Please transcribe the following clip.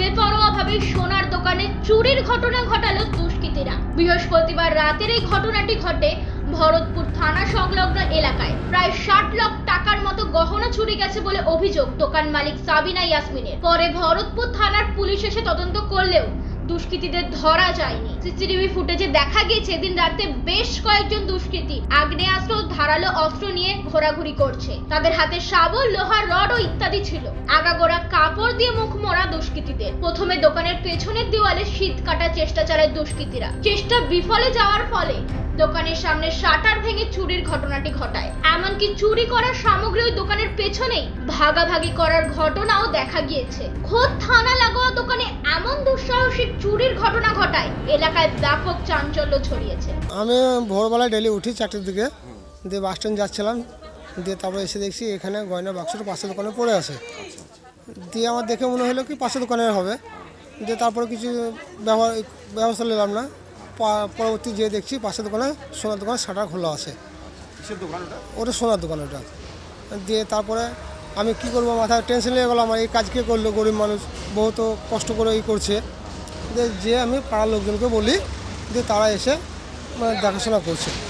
বেপরোয়াভাবে সোনার দোকানে চুরির ঘটনা ঘটালো দুষ্কৃতীরা। বৃহস্পতিবার রাতের এই ঘটনাটি ঘটে ভরতপুর থানা সংলগ্ন এলাকায়। প্রায় ষাট লাখ টাকার মতো গহনা চুরি গেছে বলে অভিযোগ দোকান মালিক সাবিনা ইয়াসমিনের। পরে ভরতপুর থানার পুলিশ এসে তদন্ত করলেও দুষ্কৃতীদের ধরা যায়নি। সিসিটিভি ফুটেজে দেখা গিয়েছে দিন রাতে বেশ কয়েকজন দুষ্কৃতী আগ্নেয়াস্ত্র ধারালো অস্ত্র নিয়ে ঘোরাঘুরি করছে। তাদের হাতে শাবল, লোহার রড ও ইত্যাদি ছিল। আগাগোড়া কাপড় দিয়ে মুখ মোড়া দুষ্কৃতীদের। প্রথমে দোকানের পেছনের দেওয়ালে শীত কাটার চেষ্টা চালায় দুষ্কৃতীরা। চেষ্টা বিফলে যাওয়ার ফলে দোকানের সামনে শাটার ভেঙে চুরির ঘটনাটি ঘটায়। এমনকি চুরি করার সামগ্রী ওই দোকানের পেছনেই ভাগাভাগি করার ঘটনাও দেখা গিয়েছে। খোদ থানা লাগোয়া দোকানে এমন দুঃসাহসিক চুরির ঘটনা ঘটায়। এলাকায় ব্যাপক চাঞ্চল্য ছড়িয়েছে। আমি ভোরবেলায় ডেলি উঠি চারটের দিকে। দিয়ে বাস স্ট্যান্ড যাচ্ছিলাম। দিয়ে তারপরে এসে দেখছি এখানে গয়না বাক্সটা পাশের দোকানে পড়ে আছে। দিয়ে আমার দেখে মনে হলো কি পাশের দোকানের হবে। দিয়ে তারপরে কিছু ব্যবহার ব্যবস্থা নিলাম না। পা- পরবর্তী যেয়ে দেখছি পাশের দোকানে সোনার দোকানে শাটার খোলা আছে। ওটা? সোনার দোকান ওটা। দিয়ে তারপরে আমি কি করব মাথায় টেনশন লেগে গেলো আমার এই কাজ কে করল গরিব মানুষ বহুত কষ্ট করে এই করছে। দিয়ে যে আমি পাড়ার লোকজনকে বলি দিয়ে তারা এসে মানে দেখাশোনা করছে।